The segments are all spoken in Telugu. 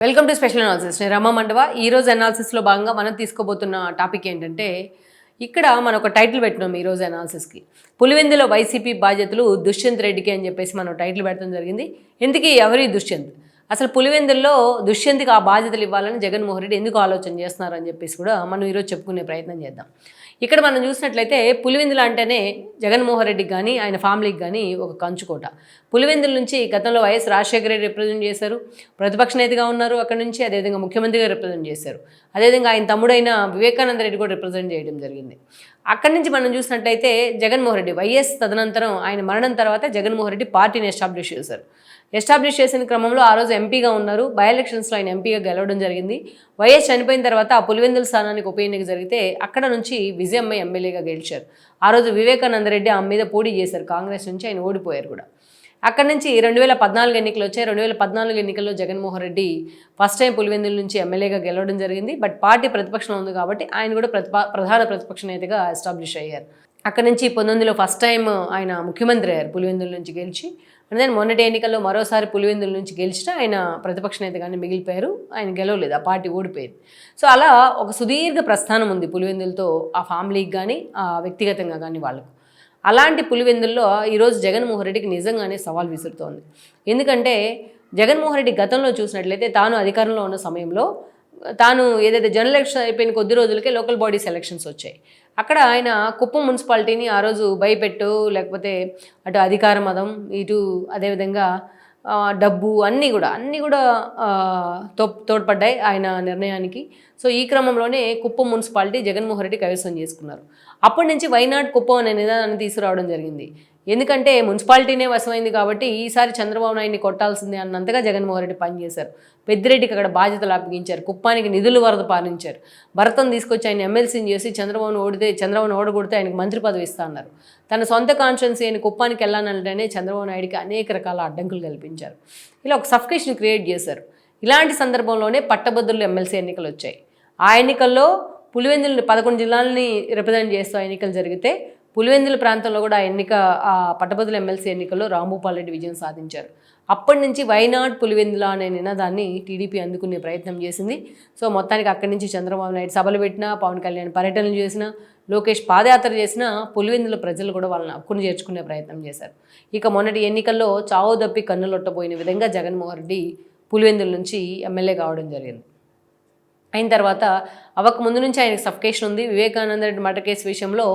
వెల్కమ్ టు స్పెషల్ అనాలిసిస్ నేను రమ మండవ. ఈ రోజు అనాలిసిస్లో భాగంగా మనం తీసుకోబోతున్న టాపిక్ ఏంటంటే ఇక్కడ మనం ఒక టైటిల్ పెట్టినాం ఈ రోజు అనాలిసిస్కి పులివెందులో వైసీపీ బాధ్యతలు దుష్యంత్ రెడ్డికి అని చెప్పేసి మనం టైటిల్ పెట్టడం జరిగింది. ఎందుకు ఎవరి దుష్యంత్? అసలు పులివెందుల్లో దుష్యంత్కి ఆ బాధ్యతలు ఇవ్వాలని జగన్మోహన్ రెడ్డి ఎందుకు ఆలోచన చేస్తున్నారు అని చెప్పేసి కూడా మనం ఈరోజు చెప్పుకునే ప్రయత్నం చేద్దాం. ఇక్కడ మనం చూసినట్లయితే పులివెందులు అంటేనే జగన్మోహన్ రెడ్డికి కానీ ఆయన ఫ్యామిలీకి కానీ ఒక కంచుకోట. పులివెందుల నుంచి గతంలో వైఎస్ రాజశేఖర రెడ్డి రిప్రజెంట్ చేశారు. ప్రతిపక్ష నేతగా ఉన్నారు అక్కడ నుంచి అదేవిధంగా ముఖ్యమంత్రిగా రిప్రజెంట్ చేశారు. అదేవిధంగా ఆయన తమ్ముడైన వివేకానంద రెడ్డి కూడా రిప్రజెంట్ చేయడం జరిగింది. అక్కడి నుంచి మనం చూసినట్లయితే జగన్మోహన్ రెడ్డి వైఎస్ తదనంతరం ఆయన మరణం తర్వాత జగన్మోహన్ రెడ్డి పార్టీని ఎస్టాబ్లిష్ చేశారు. ఎస్టాబ్లిష్ చేసిన క్రమంలో ఆ రోజు ఎంపీగా ఉన్నారు. బై ఎలక్షన్స్లో ఆయన ఎంపీగా గెలవడం జరిగింది. వైఎస్ చనిపోయిన తర్వాత ఆ పులివెందుల స్థానానికి ఉప ఎన్నిక జరిగితే అక్కడ నుంచి విజయమ్మ ఎమ్మెల్యేగా గెలిచారు. ఆ రోజు వివేకానంద రెడ్డి ఆమె మీద పోటీ చేశారు. కాంగ్రెస్ నుంచి ఆయన ఓడిపోయారు కూడా. అక్కడి నుంచి రెండు వేల పద్నాలుగు ఎన్నికలు వచ్చాయి. రెండు వేల పద్నాలుగు ఎన్నికల్లో జగన్మోహన్ రెడ్డి ఫస్ట్ టైం పులివెందుల నుంచి ఎమ్మెల్యేగా గెలవడం జరిగింది. బట్ పార్టీ ప్రతిపక్షంలో ఉంది కాబట్టి ఆయన కూడా ప్రతిపా ప్రధాన ప్రతిపక్ష నేతగా ఎస్టాబ్లిష్ అయ్యారు. అక్కడి నుంచి పంతొమ్మిదిలో ఫస్ట్ టైం ఆయన ముఖ్యమంత్రి అయ్యారు. పులివెందుల నుంచి గెలిచి అండ్ దెన్ మొన్నటి ఎన్నికల్లో మరోసారి పులివెందుల నుంచి గెలిచినా ఆయన ప్రతిపక్ష నేతగానే మిగిలిపోయారు. ఆయన గెలవలేదు ఆ పార్టీ ఓడిపోయింది. సో అలా ఒక సుదీర్ఘ ప్రస్థానం ఉంది పులివెందులతో ఆ ఫ్యామిలీకి కానీ ఆ వ్యక్తిగతంగా కానీ వాళ్ళకు. అలాంటి పులివెందుల్లో ఈరోజు జగన్మోహన్ రెడ్డికి నిజంగానే సవాల్ విసురుతోంది. ఎందుకంటే జగన్మోహన్ రెడ్డి గతంలో చూసినట్లయితే తాను అధికారంలో ఉన్న సమయంలో తాను ఏదైతే జనరల్ ఎలక్షన్ అయిపోయిన కొద్ది రోజులకే లోకల్ బాడీస్ ఎలక్షన్స్ వచ్చాయి. అక్కడ ఆయన కుప్పం మున్సిపాలిటీని ఆ రోజు భయపెట్టు లేకపోతే అటు అధికార మదం ఇటు అదేవిధంగా డబ్బు అన్నీ కూడా అన్నీ కూడా తో తోడ్పడ్డాయి ఆయన నిర్ణయానికి. సో ఈ క్రమంలోనే కుప్పం మున్సిపాలిటీ జగన్మోహన్ రెడ్డి కైవసం చేసుకున్నారు. అప్పటి నుంచి వైనాడ్ కుప్పం అనే నినాదాన్ని తీసుకురావడం జరిగింది. ఎందుకంటే మున్సిపాలిటీనే వశమైంది కాబట్టి ఈసారి చంద్రబాబు నాయుడిని కొట్టాల్సిందే అన్నంతగా జగన్మోహన్ రెడ్డి పనిచేశారు. పెద్దిరెడ్డికి అక్కడ బాధ్యతలు అప్పగించారు. కుప్పానికి నిధులు వరద పాలించారు. భరతం తీసుకొచ్చి ఆయన ఎమ్మెల్సీని చేసి చంద్రబాబును ఓడితే చంద్రబాబును ఓడగొడితే ఆయనకు మంత్రి పదవి ఇస్తా అన్నారు. తన సొంత కాన్షియన్స్ అయిన కుప్పానికి వెళ్ళానంటేనే చంద్రబాబు నాయుడికి అనేక రకాల అడ్డంకులు కల్పించారు. ఇలా ఒక సఫికేషన్ క్రియేట్ చేశారు. ఇలాంటి సందర్భంలోనే పట్టభద్రులు ఎమ్మెల్సీ ఎన్నికలు వచ్చాయి. ఆ ఎన్నికల్లో పులివెందులు పదకొండు జిల్లాలని రిప్రజెంట్ చేస్తూ ఎన్నికలు జరిగితే పులివెందుల ప్రాంతంలో కూడా ఎన్నిక ఆ పట్టభద్రుల ఎమ్మెల్సీ ఎన్నికల్లో రాంభూపాల్ రెడ్డి విజయం సాధించారు. అప్పటి నుంచి వైనాడ్ పులివెందుల అనే నినాదాన్ని టీడీపీ అందుకునే ప్రయత్నం చేసింది. సో మొత్తానికి అక్కడి నుంచి చంద్రబాబు నాయుడు సభలు పెట్టినా పవన్ కళ్యాణ్ పర్యటనలు చేసినా లోకేష్ పాదయాత్ర చేసినా పులివెందుల ప్రజలు కూడా వాళ్ళని హక్కును చేర్చుకునే ప్రయత్నం చేశారు. ఇక మొన్నటి ఎన్నికల్లో చావు దప్పి కన్నులొట్టబోయిన విధంగా జగన్మోహన్ రెడ్డి పులివెందుల నుంచి ఎమ్మెల్యే కావడం జరిగింది. అయిన తర్వాత అవక ముందు నుంచి ఆయనకు సఫకేషన్ ఉంది. వివేకానంద రెడ్డి మర్డర్ కేసు విషయంలో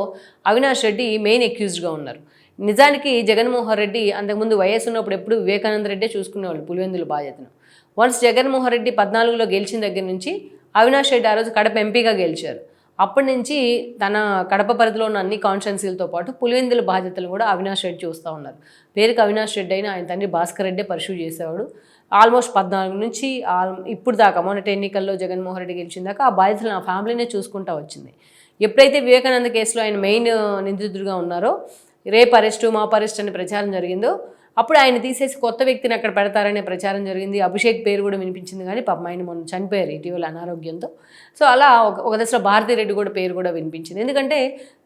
అవినాష్ రెడ్డి మెయిన్ అక్యూజ్డ్గా ఉన్నారు. నిజానికి జగన్మోహన్ రెడ్డి అంతకుముందు వయసు ఉన్నప్పుడు ఎప్పుడు వివేకానంద రెడ్డే చూసుకునేవాళ్ళు పులివెందుల బాధ్యతను. వన్స్ జగన్మోహన్ రెడ్డి పద్నాలుగులో గెలిచిన దగ్గర నుంచి అవినాష్ రెడ్డి ఆ రోజు కడప ఎంపీగా గెలిచారు. అప్పటి నుంచి తన కడప పరిధిలో ఉన్న అన్ని కాన్స్టెన్సీలతో పాటు పులివెందుల బాధ్యతలు కూడా అవినాష్ రెడ్డి చూస్తూ ఉన్నారు. పేరుకి అవినాష్ రెడ్డి అయినా ఆయన తండ్రి భాస్కర్ రెడ్డే పర్సూ చేసేవాడు. ఆల్మోస్ట్ పద్నాలుగు నుంచి ఆల్ ఇప్పుడు దాకా మొన్నటి ఎన్నికల్లో జగన్మోహన్ రెడ్డి గెలిచిన దాకా ఆ బాధ్యతలు నా ఫ్యామిలీనే చూసుకుంటా వచ్చింది. ఎప్పుడైతే వివేకానంద కేసులో ఆయన మెయిన్ నిందితుడిగా ఉన్నారో రేప్ అరెస్టు మా అరెస్ట్ అనే ప్రచారం జరిగిందో అప్పుడు ఆయన తీసేసి కొత్త వ్యక్తిని అక్కడ పెడతారనే ప్రచారం జరిగింది. అభిషేక్ పేరు కూడా వినిపించింది కానీ పాపం ఆయన మొన్న చనిపోయారు ఇటీవల అనారోగ్యంతో. సో అలా ఒక ఒక దశలో భారతిరెడ్డి కూడా పేరు కూడా వినిపించింది. ఎందుకంటే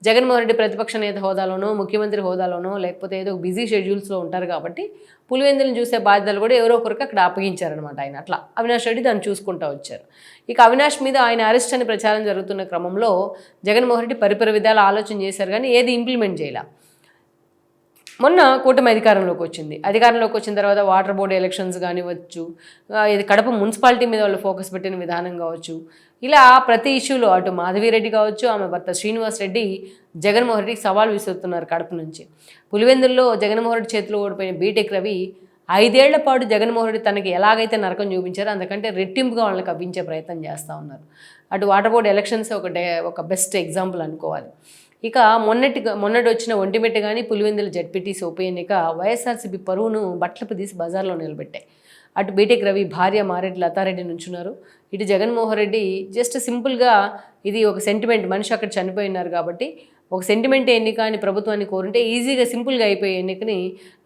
జగన్మోహన్ రెడ్డి ప్రతిపక్ష నేత హోదాలోనో ముఖ్యమంత్రి హోదాలోనో లేకపోతే ఏదో బిజీ షెడ్యూల్స్లో ఉంటారు కాబట్టి పులివెందులను చూసే బాధ్యతలు కూడా ఎవరో ఒకరికి అక్కడ అప్పగించారనమాట ఆయన అట్లా. అవినాష్ రెడ్డి దాన్ని చూసుకుంటూ వచ్చారు. ఇక అవినాష్ మీద ఆయన అరెస్ట్ అని ప్రచారం జరుగుతున్న క్రమంలో జగన్మోహన్ రెడ్డి పరిపర విధాలు ఆలోచన చేశారు కానీ ఏది ఇంప్లిమెంట్ చేయాల. మొన్న కూటమి అధికారంలోకి వచ్చింది. అధికారంలోకి వచ్చిన తర్వాత వాటర్ బోర్డు ఎలక్షన్స్ కానివచ్చు ఇది కడప మున్సిపాలిటీ మీద వాళ్ళు ఫోకస్ పెట్టిన విధానం కావచ్చు ఇలా ప్రతి ఇష్యూలో అటు మాధవిరెడ్డి కావచ్చు ఆమె భర్త శ్రీనివాస్ రెడ్డి జగన్మోహన్ రెడ్డికి సవాల్ విసురుతున్నారు కడప నుంచి. పులివెందుల్లో జగన్మోహన్ రెడ్డి చేతిలో ఓడిపోయిన బీటెక్ రవి ఐదేళ్ళ పాటు జగన్మోహన్ రెడ్డి తనకి ఎలాగైతే నరకం చూపించారో అంతకంటే రెట్టింపుగా వాళ్ళని కవ్వించే ప్రయత్నం చేస్తూ ఉన్నారు. అటు వాటర్ బోర్డు ఎలక్షన్స్ ఒక డే ఒక బెస్ట్ ఎగ్జాంపుల్ అనుకోవాలి. ఇక మొన్నటి మొన్నటి వచ్చిన ఒంటిమిట్ట కానీ పులివెందుల జడ్పీటీసీ ఉప ఎన్నిక వైఎస్ఆర్సీపీ పరువును బట్టలు తీసి బజార్లో నిలబెట్టాయి. అటు బీటెక్ రవి భార్య మారెడ్డి లతారెడ్డి నుంచున్నారు. ఇటు జగన్మోహన్ రెడ్డి జస్ట్ సింపుల్గా ఇది ఒక సెంటిమెంట్ మనిషి అక్కడ చనిపోయినారు కాబట్టి ఒక సెంటిమెంట్ ఎన్నిక అని ప్రభుత్వాన్ని కోరుంటే ఈజీగా సింపుల్గా అయిపోయే ఎన్నికని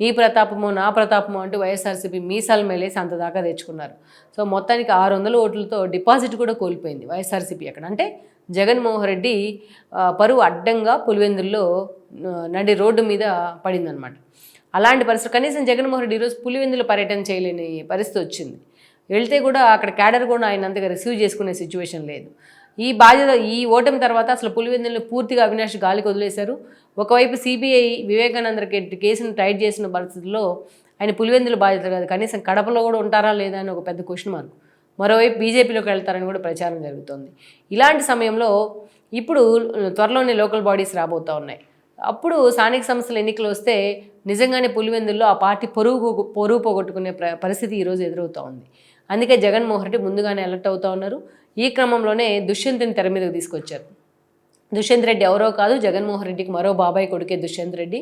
నీ ప్రతాపమో నా ప్రతాపమో అంటూ వైఎస్ఆర్సీపీ మీసాల మేలేసి అంత దాకా తెచ్చుకున్నారు. సో మొత్తానికి ఆరు వందల ఓట్లతో డిపాజిట్ కూడా కోల్పోయింది వైఎస్ఆర్సీపీ అక్కడ. అంటే జగన్మోహన్ రెడ్డి పరువు అడ్డంగా పులివెందుల్లో నడి రోడ్డు మీద పడిందనమాట అలాంటి పరిస్థితి కనీసం జగన్మోహన్ రెడ్డి ఈరోజు పులివెందులు పర్యటన చేయలేని పరిస్థితి వచ్చింది. వెళ్తే కూడా అక్కడ క్యాడర్ కూడా ఆయన అంతగా రిసీవ్ చేసుకునే సిచ్యువేషన్ లేదు. ఈ బాధ్యత ఈ ఓటమి తర్వాత అసలు పులివెందులను పూర్తిగా అవినాష్ గాలికి వదిలేశారు. ఒకవైపు సిబిఐ వివేకానంద రెడ్డి కేసును టైట్ చేసిన పరిస్థితుల్లో ఆయన పులివెందుల బాధ్యత కాదు. కనీసం కడపలో కూడా ఉంటారా లేదా అని ఒక పెద్ద క్వశ్చన్ మార్క్ మరోవైపు బీజేపీలోకి వెళ్తారని కూడా ప్రచారం జరుగుతోంది. ఇలాంటి సమయంలో ఇప్పుడు త్వరలోనే లోకల్ బాడీస్ రాబోతూ ఉన్నాయి. అప్పుడు స్థానిక సంస్థల ఎన్నికలు వస్తే నిజంగానే పులివెందుల్లో ఆ పార్టీ పొరుగు పొరుగు పోగొట్టుకునే పరిస్థితి ఈరోజు ఎదురవుతూ ఉంది. అందుకే జగన్మోహన్ రెడ్డి ముందుగానే అలర్ట్ అవుతూ ఉన్నారు. ఈ క్రమంలోనే దుష్యంతిని తెర మీదకు తీసుకొచ్చారు. దుష్యంత్ రెడ్డి ఎవరో కాదు జగన్మోహన్ రెడ్డికి మరో బాబాయ్ కొడుకే దుష్యంత్ రెడ్డి.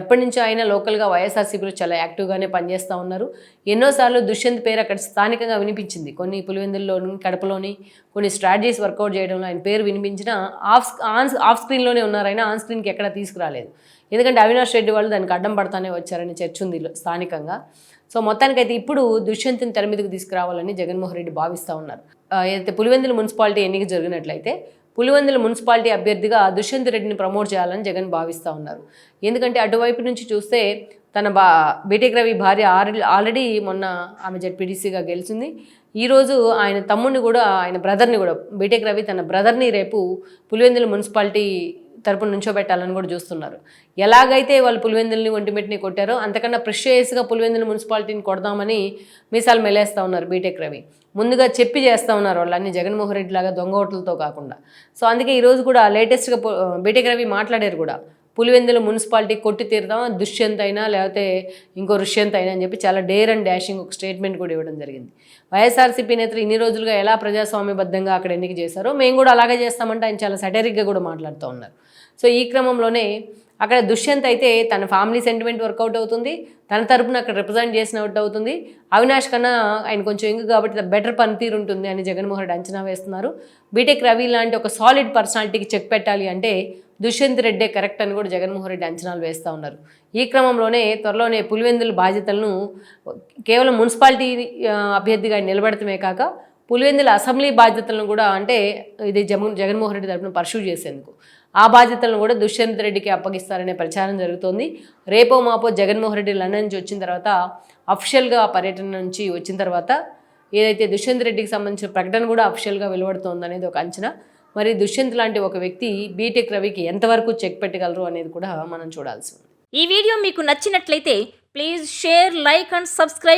ఎప్పటి నుంచో ఆయన లోకల్గా వైఎస్ఆర్సీపీలో చాలా యాక్టివ్గానే పనిచేస్తూ ఉన్నారు. ఎన్నోసార్లు దుష్యంత్ పేరు అక్కడ స్థానికంగా వినిపించింది. కొన్ని పులివెందుల్లోని కడపలోని కొన్ని స్ట్రాటజీస్ వర్కౌట్ చేయడంలో ఆయన పేరు వినిపించినా ఆఫ్ ఆన్ ఆఫ్ స్క్రీన్లోనే ఉన్నారు ఆయన ఆన్ స్క్రీన్కి ఎక్కడ తీసుకురాలేదు. ఎందుకంటే అవినాష్ రెడ్డి వాళ్ళు దానికి అడ్డం పడతానే వచ్చారని చర్చ ఉంది స్థానికంగా. సో మొత్తానికైతే ఇప్పుడు దుష్యంత్ని తెర మీదకు తీసుకురావాలని జగన్మోహన్ రెడ్డి భావిస్తూ ఉన్నారు. అయితే ఏదైతే పులివెందుల మున్సిపాలిటీ ఎన్నిక జరిగినట్లయితే పులివెందుల మున్సిపాలిటీ అభ్యర్థిగా దుష్యంత్ రెడ్డిని ప్రమోట్ చేయాలని జగన్ భావిస్తూ ఉన్నారు. ఎందుకంటే అటువైపు నుంచి చూస్తే తన బా బీటెక్ రవి భార్య ఆల్రెడీ ఆల్రెడీ మొన్న ఆమె జడ్పీటీసీగా గెలిచింది. ఈరోజు ఆయన తమ్ముడిని కూడా ఆయన బ్రదర్ని కూడా బీటెక్ రవి తన బ్రదర్ని రేపు పులివెందుల మున్సిపాలిటీ తరపున నుంచోబెట్టాలని కూడా చూస్తున్నారు. ఎలాగైతే వాళ్ళు పులివెందుల్ని ఒంటిమెట్ని కొట్టారో అంతకన్నా ప్రిషియస్గా పులివెందుల మున్సిపాలిటీని కొడదామని మీసాలు మెలేస్తూ ఉన్నారు బీటెక్ రవి. ముందుగా చెప్పి చేస్తూ ఉన్నారు వాళ్ళన్ని జగన్మోహన్ రెడ్డి లాగా దొంగ ఓట్లతో కాకుండా. సో అందుకే ఈరోజు కూడా లేటెస్ట్గా బీటెక్ రవి మాట్లాడారు కూడా. పులివెందుల మున్సిపాలిటీ కొట్టి తీరుదాం దుష్యంత్ అయినా లేకపోతే ఇంకో రుష్యంత్ అయినా అని చెప్పి చాలా డేర్ అండ్ డాషింగ్ ఒక స్టేట్మెంట్ కూడా ఇవ్వడం జరిగింది. వైఎస్ఆర్సీపీ నేతలు ఇన్ని రోజులుగా ఎలా ప్రజాస్వామ్యబద్ధంగా అక్కడ ఎన్నిక చేశారో మేము కూడా అలాగే చేస్తామంటే ఆయన చాలా సటరిక్గా కూడా మాట్లాడుతూ ఉన్నారు. సో ఈ క్రమంలోనే అక్కడ దుష్యంత్ అయితే తన ఫ్యామిలీ సెంటిమెంట్ వర్కౌట్ అవుతుంది. తన తరపున అక్కడ రిప్రజెంట్ చేసినట్టు అవుతుంది. అవినాష్ కన్నా ఆయన కొంచెం ఇంగు కాబట్టి బెటర్ పనితీరు ఉంటుంది అని జగన్మోహన్ రెడ్డి అంచనా వేస్తున్నారు. బీటెక్ రవి లాంటి ఒక సాలిడ్ పర్సనాలిటీకి చెక్ పెట్టాలి అంటే దుష్యంత్ రెడ్డే కరెక్ట్ అని కూడా జగన్మోహన్ రెడ్డి అంచనాలు వేస్తూ ఉన్నారు. ఈ క్రమంలోనే త్వరలోనే పులివెందుల బాధ్యతలను కేవలం మున్సిపాలిటీ అభ్యర్థిగా ఆయన నిలబెడతమే కాక పులివెందుల అసెంబ్లీ బాధ్యతలను కూడా అంటే ఇది జగన్ జగన్మోహన్ రెడ్డి తరపున పర్సూ చేసేందుకు. ఆ బాధ్యతలను కూడా దుష్యంత్ రెడ్డికి అప్పగిస్తారనే ప్రచారం జరుగుతోంది. రేపో మాపో జగన్మోహన్ రెడ్డి లండన్ నుంచి వచ్చిన తర్వాత అఫిషియల్గా పర్యటన నుంచి వచ్చిన తర్వాత ఏదైతే దుష్యంత్ రెడ్డికి సంబంధించిన ప్రకటన కూడా అఫిషియల్గా వెలువడుతోంది అనేది ఒక అంచనా. మరి దుష్యంత్ లాంటి ఒక వ్యక్తి బీటెక్ రవికి ఎంతవరకు చెక్ పెట్టగలరు అనేది కూడా మనం చూడాల్సి ఉంది. ఈ వీడియో మీకు నచ్చినట్లయితే please share like and subscribe